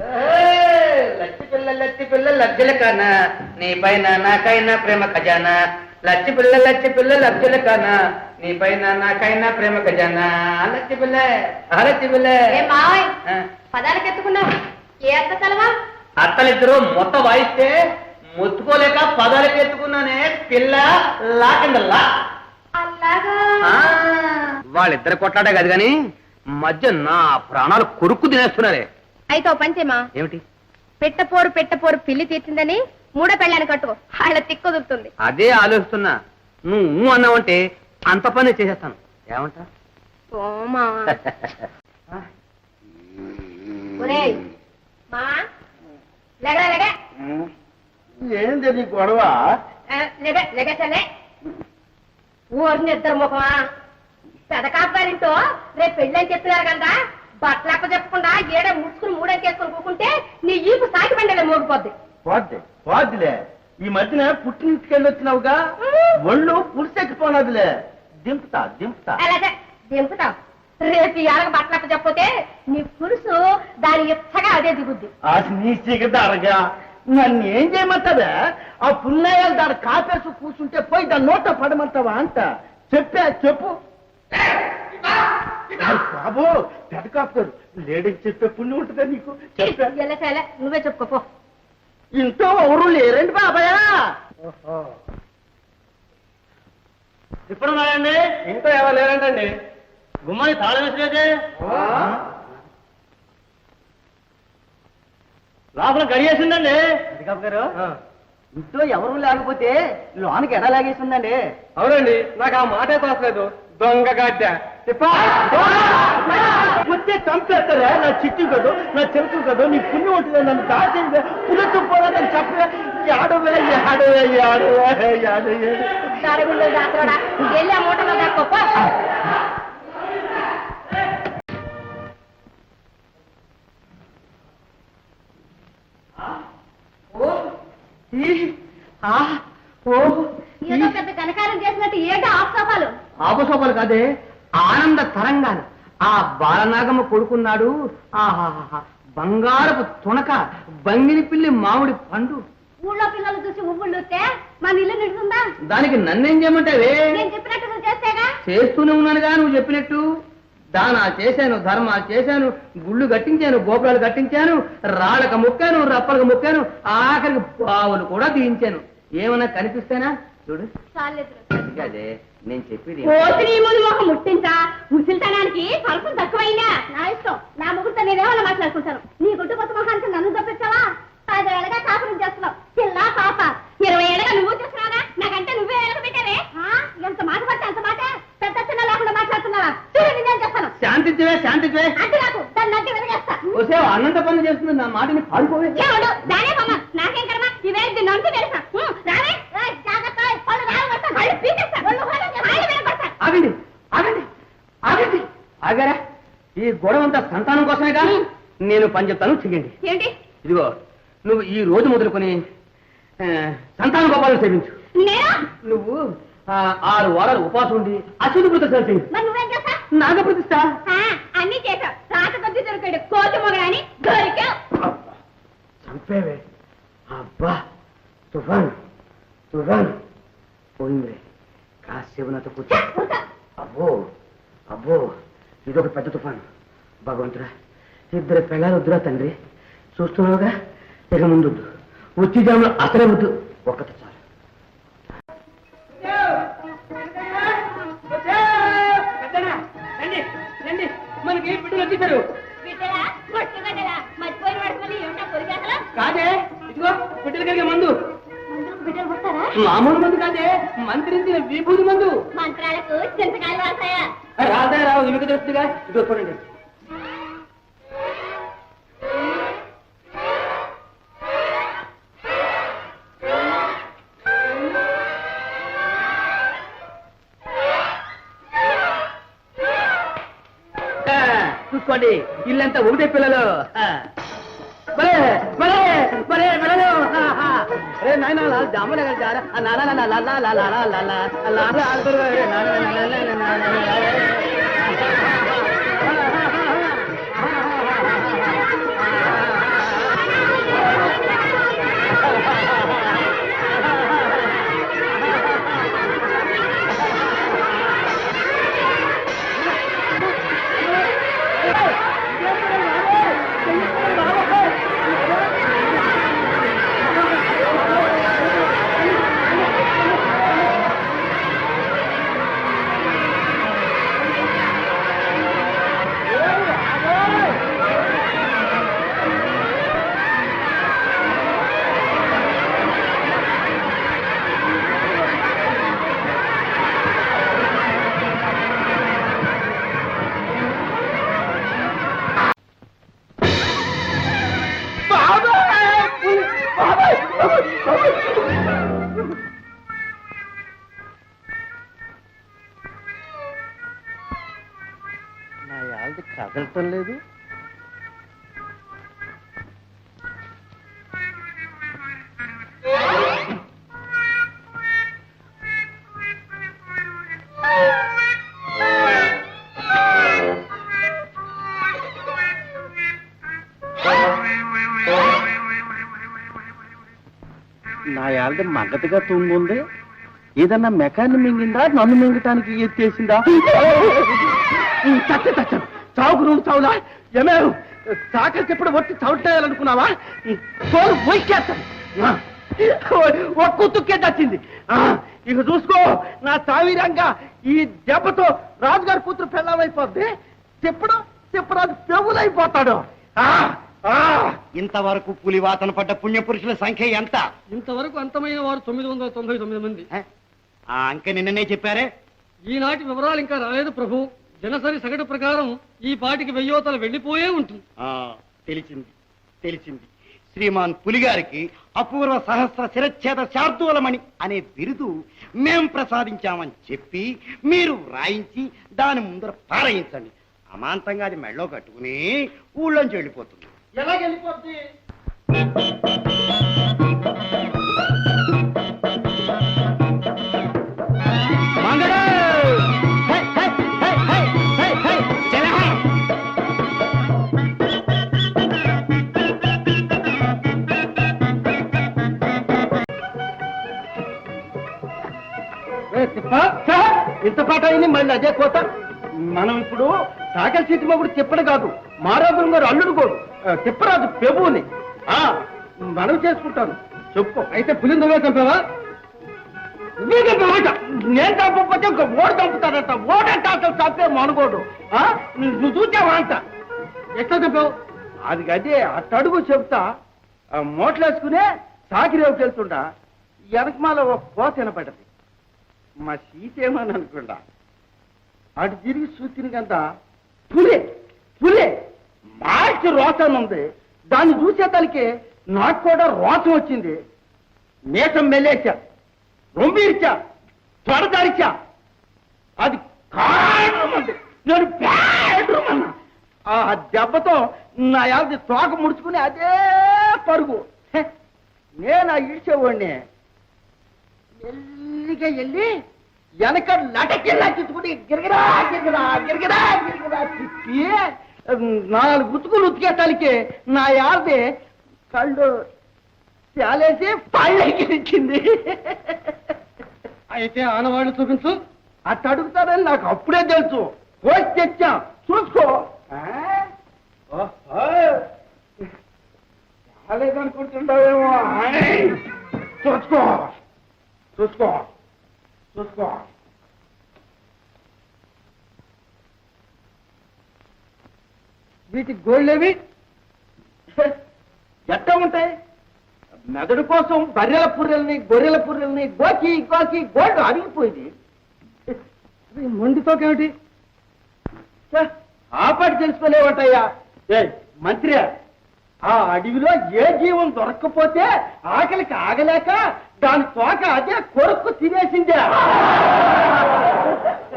లచ్చి పిల్ల లచ్చి పిల్ల లజ్జల కాన? నీ పైన నాకైనా ప్రేమ ఖజానా? లచ్చి పిల్ల లచ్చి పిల్ల లజ్జల కాన? నీ పైన నాకైనా ప్రేమ ఖజానా? లచ్చి పిల్ల లచ్చి పిల్ల. పదాలకు ఎత్తుకున్నావు ఏ అత్త తలవా అత్తలిద్దరూ మొత్త వాయిస్తే మొత్తుకోలేక పదాలకి ఎత్తుకున్నానే పిల్ల లాకిందల్లా. వాళ్ళిద్దరు కొట్లాడే కాదు గాని మధ్య నా ప్రాణాలు కొరుక్కు తినేస్తున్నారే. అయితే ఓ పంచేమా ఏమిటి? పెట్టపోరు పెట్టపోరు పిల్లి తీర్చిందని మూడో పెళ్ళాన్ని కట్టుకో. వాళ్ళ తిక్కుదురుతుంది అదే ఆలోచిస్తున్నా. నువ్వు అన్నావంటే అంత పని చేసేస్తాను. ఏమంటా? నీ గొడవ? ఊరిని ఇద్దరు ముఖమా? పెదకాపారింటో రేపు పెళ్ళని చెప్తున్నారు కదా. బట్టలప్ప చెప్పకుండా ఏడే ముడుచుకుని మూడంకేసుకుని కూకుంటే నీ ఈపు సాకి పండలే మోగిపోద్ది. పోద్ది పోద్దిలే. ఈ మధ్యన పుట్టినింటికెళ్ళి వచ్చినావుగా? ఒళ్ళు పులిసెక్కిపోనదిలే దింపుతా దింపుతా. అలాగే దింపుతాం. రేపు ఇవాళ బట్టలప్ప చెప్పపోతే నీ పురుషు దాని ఎచ్చగా అదే దిగుద్ది. అది నీ సిగదారగా నన్ను ఏం చేయమంటావే? ఆ పుల్లయ్యాలు దాని కాపేసి కూర్చుంటే పోయి దాని నోట పడమంటావా అంట. చెప్పే చెప్పు. బాబు పెద్ద కాపుతారు లేడీకి చెప్పే పుణ్యం ఉంటుందా నీకు? ఎలా చేయాలి? నువ్వే చెప్పుకోపో ఇంట్లో ఎవరు లేరండి బాబాయ్? ఇప్పుడు ఉన్నాయండి? ఇంట్లో ఎవరు లేరంటండి? గుమ్మని తాళం వేసిలేదే లోపల గడియేసిందండి. గారు ఇంట్లో ఎవరు లేకపోతే లోనికి ఎడ లాగేసిందండి? అవునండి నాకు ఆ మాటే తోసలేదు దొంగ గడ్డ. వచ్చే చంపేస్తారా? నా చిట్టు కదా నా చెరుకు కదా నీ పుణ్యం ఉంటుంది నన్ను దాచింది పులుసు పోలేదని చెప్పే ఆడవే ఆడవే ఆడవే ఆడవే దారుగుండు దాత్రోడా వెళ్ళి ఆ మూటలో దాక్కోపో ఏదో పెద్ద కనకారం చేసినట్టు ఏంటో ఆఫ్సాపాలు ఆపసోపాలు కాదే ఆనంద తరంగాలు. ఆ బాలనాగమ్మ కొడుకున్నాడు ఆహాహా బంగారపు తునక బంగిని పిల్లి మామిడి పండు. ఊళ్ళో పిల్లలు చూసి ఉవ్వుళ్ళుతే మన ఇల్లు నిడుతుందా? దానికి నన్నేం చేయమంటావే? నేను చెప్పినట్టు నువ్వు చేస్తేగా? చేస్తూనే ఉన్నానుగా నువ్వు చెప్పినట్టు. దానా చేశాను ధర్మ చేశాను గుళ్ళు కట్టించాను గోపురాలు కట్టించాను రాళ్ళక ముక్కాను రప్పలకు ముక్కాను ఆఖరికి బావులు కూడా తీయించాను. ఏమన్నా కనిపిస్తేనా? చూడు. అదే నేను చెప్పేది ముట్టించా ముసిల్తనానికి కలుపు తక్కువైందా నా ఇష్టం. నా ముగ్గురితో నేనేమన్నా మాట్లాడుకుంటాను. నీ గుడ్డు కొత్త మొహానికి నన్ను తప్పించావా పదేళ్ళగా కాపురం చేస్తున్నావు. పిల్ల పాప. ఇరవై ఏళ్ళగా నువ్వు చేస్తున్నావా నాకంటే నువ్వే ఏళ్ళగా పెట్టావే? ఆ? ఎంత మాట పడితే అంత మాట? పెద్ద చిన్న లేకుండా మాట్లాడుతున్నావా? చూడు నేను చేస్తాను శాంతించవే శాంతించవే. అంటే నాకు దాన్ని నచ్చి వెనకేస్తా అన్నంత పనులు చేస్తుంది నా మాటని పాడుకోవే ఏమడు దానే బొమ్మ నాకేం కర్మ ఇవే దీన్ని అంటూ తెలుసా ఉం, రావే ఏయ్, జాగ్రత్త పళ్ళు రావస్తా కళ్ళు పీకేస్తా ఒళ్ళు ఊరేస్తా, కాళ్ళు విరగొడతా. ఆగండి ఆగండి ఆగండి ఆగారా ఈ గొడవ అంతా సంతానం కోసమే కానీ నేను పని చెప్తాను చెయ్యండి. ఏంటి? ఇదిగో నువ్వు ఈ రోజు మొదలుకొని ఆ, సంతాన గోపాలను సేవించు. నేను? నువ్వు ఆ, ఆరు వారాలు ఉపవాసం ఉండి అశ్విని వృత సేవించు. మరి నువ్వేం చేస్తా నాగ ప్రతిష్ట ఆ, అన్ని చేసావు రాత కొద్ది దొరికాడు. కోతి మొగడాని దొరికావు. అబ్బా, చంపేవే. అబ్బా తుఫాన్ తుఫాన్. పోయింది కాసేపు నాతో కూర్చో. అబ్బో అబ్బో. ఇదొక పెద్ద తుఫాను. భగవంతుడా ఇద్దరు పిల్లలు వద్దురా తండ్రి. చూస్తున్నావుగా? ఇక ముందు వచ్చి జాములు అసలే వద్దు. ఒక్కటి చాలు. మనకి బిడ్డలు వచ్చేసారు కాదే ఇదిగో బిడ్డలు కలిగే మందు. బిడ్డలు పుడతారా మామూలు మందు కాదే మంత్రించిన విభూతి మందు. మంత్రాలకు చింతకాయలు వాడతాయా? రాదా రావు? తెలుస్తుందిగా ఇదిగో చూడండి చూసుకోండి. ఇల్లంతా ఒకటే పిల్లలు. நானா కదలటం లేదు. నా యాళ్ళది మగతగా తుంగుంది ఏదన్నా మెకాన్ని మింగిందా? నన్ను మింగటానికి ఎత్తేసిందా చచ్చ చచ్చ. చావుకు రెండు చావులా? ఏమేరు సాకరికి ఎప్పుడు ఒట్టి చవటేయాలనుకున్నావా? తోలు పోయికేస్తాను ఒక్క తుక్కే చచ్చింది ఆ, ఇక చూసుకో నా చావీరంగా ఈ దెబ్బతో రాజుగారి కూతురు పెళ్ళమైపోద్ది. తిప్పడు తిప్పరాజు పెవులైపోతాడు. ఆ, ఆ. ఇంతవరకు పులివాతన పడ్డ పుణ్యపురుషుల సంఖ్య ఎంత? ఇంతవరకు అంతమైన వారు తొమ్మిది వందల తొంభై తొమ్మిది మంది? ఆ అంకె నిన్ననే చెప్పారే. ఈనాటి వివరాలు ఇంకా రాలేదు ప్రభు. దినసరి సగటు ప్రకారం ఈ పాటికి వెయ్యోతలు వెళ్ళిపోయే ఉంటుంది. ఆ తెలిసింది తెలిసింది. శ్రీమాన్ పులిగారికి అపూర్వ సహస్ర శిరచ్ఛేద శార్దూలమణి అనే బిరుదు మేం ప్రసాదించామని చెప్పి మీరు రాయించి దాని ముందర పారయించండి. అమాంతంగా అది మెళ్ళో కట్టుకుని ఊళ్ళోంచి వెళ్ళిపోతుంది. ఎలా వెళ్ళిపోద్ది? ఇంత పాట అయింది మళ్ళీ అదే కోత. మనం ఇప్పుడు సాకల్ సీటి మొగుడు తిప్పడు కాదు మారాపురం గారు అల్లుడు కోడు తిప్పరాజు పెబుని. ఆ, మనం చేసుకుంటాను. చెప్పు. అయితే పులిని నువ్వే చంపావా? నేను చంపకపోతే ఇంకా ఓడి చంపుతాడట. ఓడంటే అసలు చంపే మనగోడు. ఆ, నువ్వు చూచావా అంట. ఎట్లా చెప్పావు అది అదే అట్టడుగు చెప్తా మోట్లేసుకునే సాకిరేవుకి వెళ్తుంటా వెనకమాల ఒక కోత వినపడ్డది. మా సీతేమని అనుకుండా అటు తిరిగి చూసిన కంత పులే పులే మార్చి రోసం ఉంది. దాన్ని చూసే చూసేతలకి నాకు కూడా రోసం వచ్చింది. నేసం మెల్లేసా రొంబీర్చా త్వరదరిచా. అది కారణమంది నేను బెడ్రూమ్ అన్నా ఆ దెబ్బతో నా యాది తోక ముడుచుకుని అదే పరుగు. హె, నేను ఆ ఇడిచేవాడిని మెల్లిగా వెళ్ళి వెనక లటకి లచ్చుకుని గిరగిరా గిరగిరా గిరగిరా గిరగిరా తిప్పి నాలుగు గుతుకులు ఉతికేటానికి నా యాది కళ్ళు చాలేసి పళ్ళెక్కించింది అయితే ఆనవాళ్ళు చూపించు. అట్ట అడుగుతారని నాకు అప్పుడే తెలుసు. పోసి తెచ్చా. చూసుకో. ఆయ్. చూసుకో. చూసుకో. చూసుకో. వీటి గోళ్ళేవి? ఎట్ట ఉంటాయి? మెదడు కోసం బర్రెల పుర్రెల్ని గొర్రెల పుర్రెల్ని గోకి గోకి గోల్డ్ అరిగిపోయింది. మొండితోకేమిటి ఛ, ఆ పాటి ఏ మంత్రి ఆ అడవిలో ఏ జీవం దొరక్కపోతే ఆకలికి ఆగలేక దాని తోక అదే కొరకు తినేసిందే.